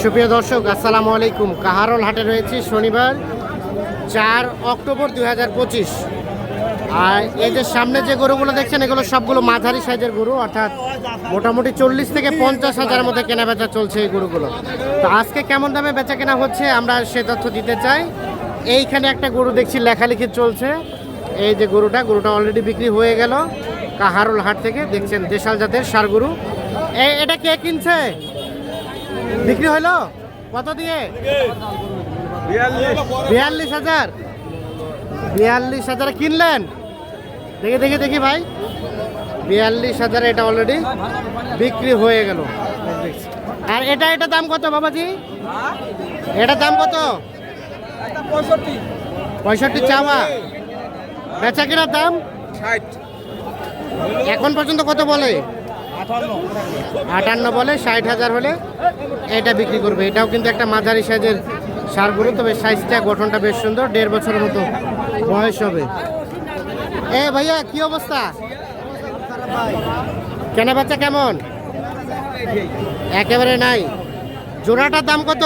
সুপ্রিয় দর্শক, আসসালামু আলাইকুম। কাহারল হাটে রয়েছে শনিবার, চার অক্টোবর দুই হাজার পঁচিশ। আর এই যে সামনে যে গরুগুলো দেখছেন, এগুলো সবগুলো মাঝারি সাইজের গরু, অর্থাৎ মোটামুটি চল্লিশ থেকে পঞ্চাশ হাজারের মধ্যে কেনা বেচা চলছে এই গরুগুলো। তো আজকে কেমন দামে বেচা কেনা হচ্ছে, আমরা সে তথ্য দিতে চাই। এইখানে একটা গরু দেখছি, লেখালেখি চলছে। এই যে গরুটা গরুটা অলরেডি বিক্রি হয়ে গেল। কাহারুল হাট থেকে দেখছেন, দেশাল জাতের সার গরু। এটা কে কিনছে? বিক্রি হলো কত দিয়ে? বিয়াল্লিশ হাজার। বিয়াল্লিশ হাজার কিনলেন? দেখি দেখি দেখি ভাই। বিয়াল্লিশ হাজার এটা অলরেডি বিক্রি হয়ে গেল। আর এটা এটা দাম কত বাবাজি? এটা দাম কত? পঁয়ষট্টি চাওয়া। বেচা কেনার দাম? এখন পর্যন্ত কত বলে? আটান্ন বলে, ষাট হাজার হলে এটা বিক্রি করবে। এটাও কিন্তু একটা মাঝারি সাইজের সার গরু, তবে সাইজটা, গঠনটা বেশ সুন্দর, দেড় বছরের মতো বয়স হবে। এ ভাইয়া, কি অবস্থা? কেনা বাচ্চা কেমন? একেবারে নাই। জোড়াটার দাম কত?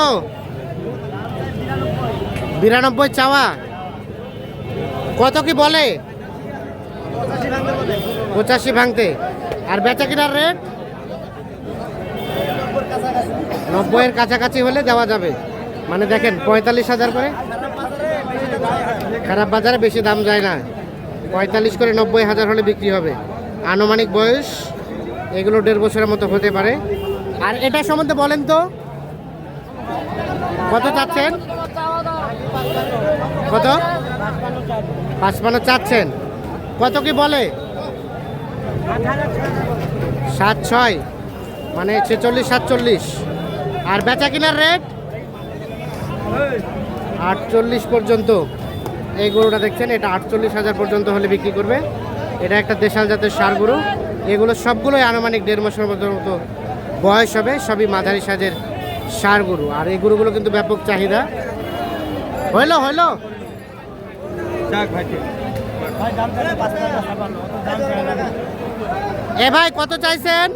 বিরানব্বই চাওয়া। কত কি বলে? পঁচাশি ভাঙতে। আর বেচা কিনার রেট নব্বইয়ের কাছাকাছি হলে দেওয়া যাবে। মানে দেখেন, পঁয়তাল্লিশ হাজার করে। খারাপ বাজারে বেশি দাম যায় না। পঁয়তাল্লিশ করে নব্বই হাজার হলে বিক্রি হবে। আনুমানিক বয়স এগুলো দেড় বছরের মতো হতে পারে। আর এটা সম্বন্ধে বলেন তো। কত চাচ্ছেন? কত? পাঁচপান্ন চাচ্ছেন। কত কি বলে? সাত ছয় মানে ছেচল্লিশ সাতচল্লিশ। আর বেচা কিনার রেট আটচল্লিশ পর্যন্ত। এই গরুটা দেখছেন এটা আটচল্লিশ হাজার পর্যন্ত হলে বিক্রি করবে। এটা একটা দেশাল জাতের সার গরু। এগুলো সবগুলোই আনুমানিক দেড় মাসের মতো মতো বয়স হবে সবই মাঝারি সাজের সার গরু। আর এই গরুগুলো কিন্তু ব্যাপক চাহিদা। হইল হইল। এ ভাই, কত চাইছেন?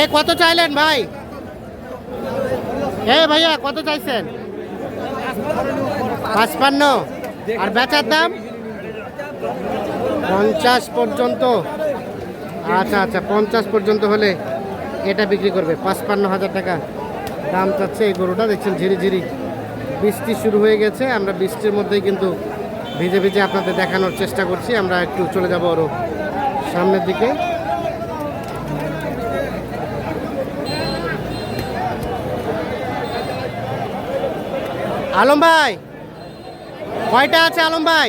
এ, কত চাইলেন ভাই? এ ভাইয়া, কত চাইছেন? পাঁচপান্ন। আর বেচার দাম? পঞ্চাশ পর্যন্ত। আচ্ছা আচ্ছা পঞ্চাশ পর্যন্ত হলে এটা বিক্রি করবে। পাঁচপান্ন হাজার টাকা দাম চাচ্ছে এই গরুটা। দেখছেন ঝিরি ঝিরি বৃষ্টি শুরু হয়ে গেছে। আমরা বৃষ্টির মধ্যেই কিন্তু ভিজে ভিজে আপনাদের দেখানোর চেষ্টা করছি। আমরা একটু চলে যাব আরও সামনের দিকে। আলম ভাই, কয়টা আছে আলম ভাই?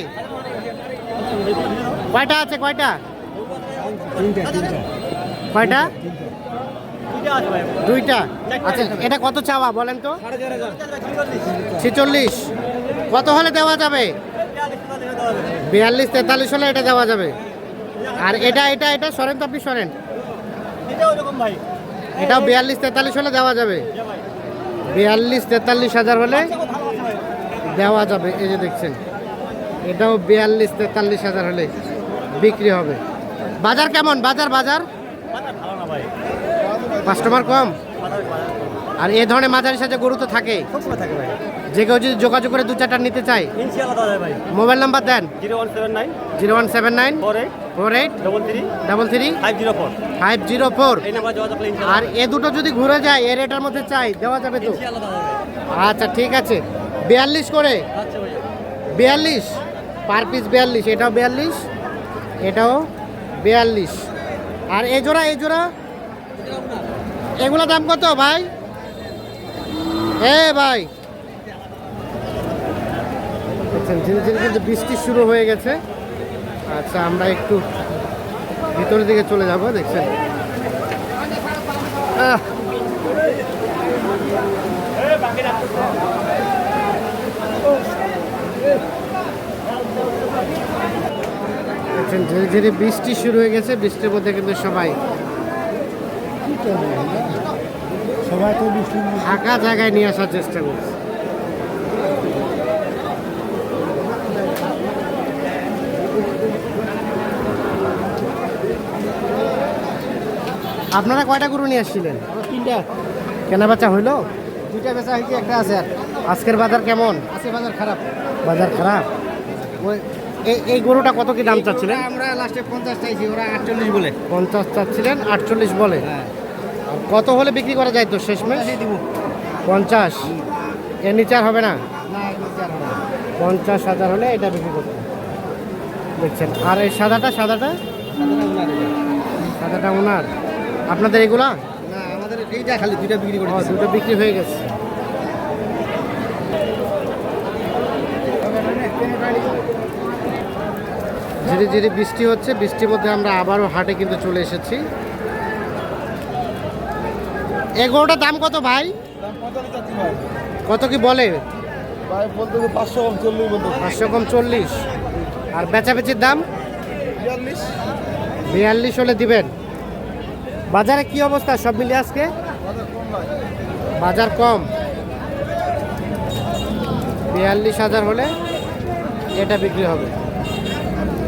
কয়টা আছে, কয়টা? কয়টা? দুইটা। আচ্ছা এটা কত চাওয়া বলেন তো? ছেচল্লিশ। কত হলে দেওয়া যাবে? বিয়াল্লিশ তেতাল্লিশ হলে এটা দেওয়া যাবে। আর এটা এটা এটা সরেন তো আপনি সরেন। এটাও বিয়াল্লিশ তেতাল্লিশ হলে দেওয়া যাবে। বিয়াল্লিশ তেতাল্লিশ হাজার হলে দেওয়া যাবে এই যে দেখছেন। এটাও বিয়াল্লিশ তেতাল্লিশ হাজার হলে বিক্রি হবে। বাজার কেমন? বাজার বাজার? কাস্টমার কম? আর এ ধরনের মাঝারি সাজে গরু তো থাকে। যে কেউ যদি যোগাযোগ করে দু চারটা নিতে চাই মোবাইল নাম্বার দেন। Zero one seven nine. Zero one seven nine. Four eight. Four eight. Double three. Double three. Five zero four. Five zero four. আর এ দুটো যদি ঘুরে যায় এর এটার মধ্যে চাই দেওয়া যাবে তো? আচ্ছা ঠিক আছে। বিয়াল্লিশ করে? আচ্ছা বিয়াল্লিশ? পার পিস বিয়াল্লিশ। এটাও বিয়াল্লিশ? এটাও বিয়াল্লিশ। আর এ জোড়া এই জোড়া? এগুলো দাম কত ভাই? এ ভাই দেখছেন ধীরে ধীরে কিন্তু বৃষ্টি শুরু হয়ে গেছে। আচ্ছা আমরা একটু ভিতরের দিকে চলে যাব দেখছেন? দেখছেন ধীরে ধীরে বৃষ্টি শুরু হয়ে গেছে বৃষ্টির মধ্যে কিন্তু সবাই সবাই তো ফাঁকা জায়গায় নিয়ে আসার চেষ্টা করছে। আপনারা কয়টা গরু নিয়ে আসছিলেন? তিনটা। কেনা বেচা হইল? দুইটা বেচা হয়েছে একটা আছে আর। আজকের বাজার কেমন? আছে বাজার খারাপ। বাজার খারাপ? ওই এই- গরুটা কত কি দাম চাচ্ছিলেন? আমরা লাস্টে পঞ্চাশ চাইছি ওরা আটচল্লিশ বলে। পঞ্চাশ চাচ্ছিলেন আটচল্লিশ বলে। হ্যাঁ। কত হলে বিক্রি করা যায় তো শেষমেশ? দিব। পঞ্চাশ। এর নিচে আর হবে না? না বিচার হবে না। পঞ্চাশ হাজার হলে এটা বিক্রি করতে দেখছেন আর এই সাদাটা সাদাটা। সাদাটা ওনার আপনাদের এগুলা? না আমাদের এইটা খালি দুইটা বিক্রি করে। দুটো বিক্রি হয়ে গেছে। ধীরে ধীরে বৃষ্টি হচ্ছে বৃষ্টির মধ্যে আমরা আবারও হাটে কিন্তু চলে এসেছি। এগারোটার দাম কত ভাই? কত ভাই? কত কি বলে? ভাই বলতে যে পাঁচশো কম চল্লিশ বলতে পাঁচশো কম চল্লিশ। আর বেচাবেচির দাম? বিয়াল্লিশ। বিয়াল্লিশ হলে দিবেন? বাজারে কি অবস্থা? সব মিলিয়ে আজকে? বাজার কম। বিয়াল্লিশ হাজার হলে এটা বিক্রি হবে।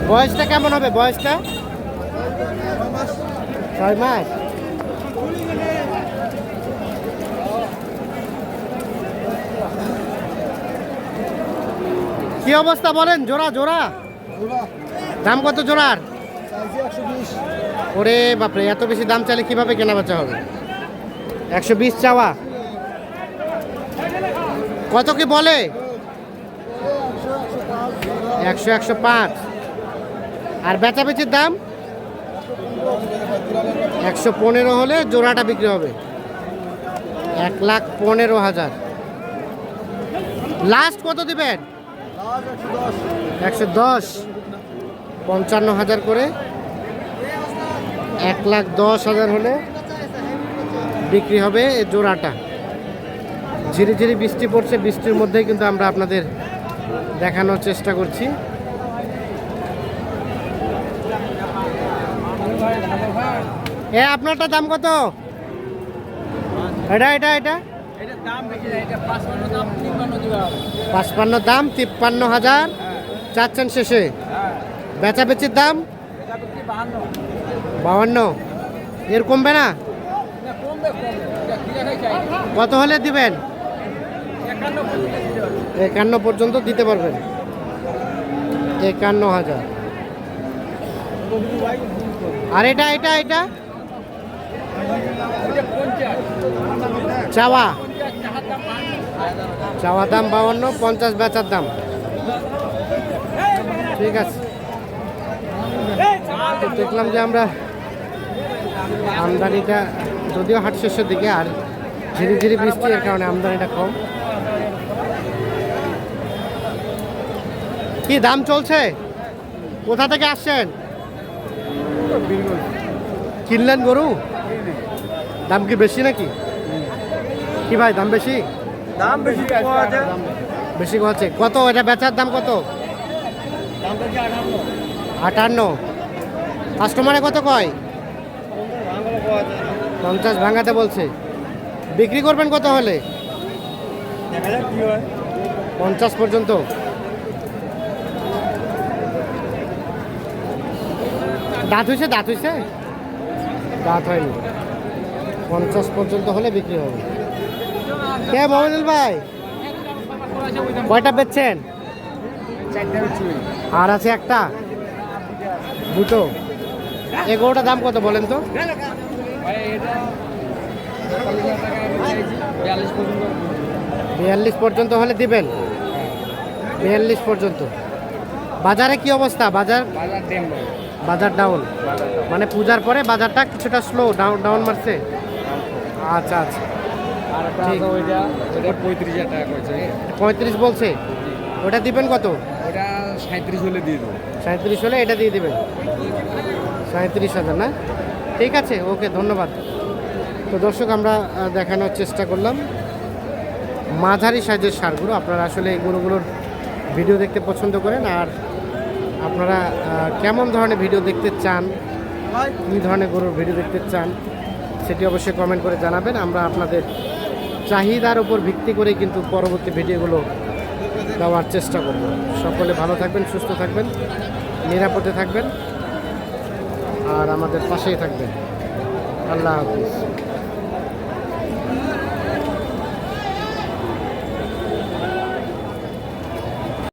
বয়সটা কেমন হবে? বয়সটা? ছয় মাস। কি অবস্থা বলেন? জোড়া জোড়া? দাম কত জোড়ার? ওরে বাপরে, এত বেশি দাম চাইলে কীভাবে কেনা বেচা হবে? একশো বিশ চাওয়া। কত কি বলে? একশো একশো পাঁচ। আর বেচাবেচির দাম? একশো পনেরো হলে জোড়াটা বিক্রি হবে। এক লাখ পনেরো হাজার। লাস্ট কত দিবেন? একশো দশ। পঞ্চান্ন হাজার করে। এক লাখ দশ হাজার হলে বিক্রি হবে এই জোড়াটা। ঝিরি ঝিরি বৃষ্টি পড়ছে, বৃষ্টির মধ্যেই কিন্তু আমরা আপনাদের দেখানোর চেষ্টা করছি। এ, আপনারটা দাম কত? এটা এটা এটা? পাঁচপান্ন দাম, তিপ্পান্ন হাজার। চাচ্ছেন শেষে। বেচাবেচির দাম? বাহান্ন। এর কমবে না? কত হলে দিবেন? একান্ন পর্যন্ত দিতে পারবেন। একান্ন হাজার। আর এটা এটা এটা? চাওয়া। চাওয়া দাম বাউান্ন পঞ্চাশ বেচার দাম। ঠিক আছে। তো দেখলাম যে আমরা আমদানিটা যদিও হাট শেষের দিকে আর ধীরে ধীরে বৃষ্টি এর কারণে আমদানিটা কম। কি দাম চলছে? কোথা থেকে আসছেন? কিনলেন গরু? দাম কি বেশি নাকি? কি ভাই দাম বেশি? দাম বেশি বেশি আছে কত? এটা বেচার দাম কত? দাম আটান্ন। কাস্টমারে কত কয়? পঞ্চাশ ভাঙাতে বলছে। বিক্রি করবেন কত হলে? পঞ্চাশ পর্যন্ত। দাঁত হয়েছে দাঁত হয়েছে দাঁত হয়নি। পঞ্চাশ পর্যন্ত হলে বিক্রি হবে। কে মোহাম্মদুল ভাই? কয়টা বেচছেন? আর আছে একটা। দুটো এগারোটা দাম কত বলেন তো? বিয়াল্লিশ পর্যন্ত হলে দিবেন। বিয়াল্লিশ পর্যন্ত। বাজারে কি অবস্থা? বাজার? বাজার ডাউন মানে পূজার পরে বাজারটা কিছুটা স্লো ডাউন ডাউন মারছে? আচ্ছা আচ্ছা। পঁয়ত্রিশ বলছে। ওটা দিবেন কত? ওটা সাঁত্রিশ হলে দিয়ে দেবো। সাঁত্রিশ হলে এটা দিয়ে দেবেন। সাঁত্রিশ হাজার, না? ঠিক আছে, ওকে, ধন্যবাদ। তো দর্শক, আমরা দেখানোর চেষ্টা করলাম। মাঝারি সাইজের সারগুলো, আপনারা আসলে এই গরুগুলোর ভিডিও দেখতে পছন্দ করেন, আর আপনারা কেমন ধরনের ভিডিও দেখতে চান, কী ধরনের গরুর ভিডিও দেখতে চান, সেটি অবশ্যই কমেন্ট করে জানাবেন। আমরা আপনাদের চাহিদার উপর ভিত্তি করে কিন্তু পরবর্তী ভিডিওগুলো দেওয়ার চেষ্টা করব। সকলে ভালো থাকবেন, সুস্থ থাকবেন, নিরাপদে থাকবেন, আর আমাদের পাশেই থাকবেন। আল্লাহ হাফিজ।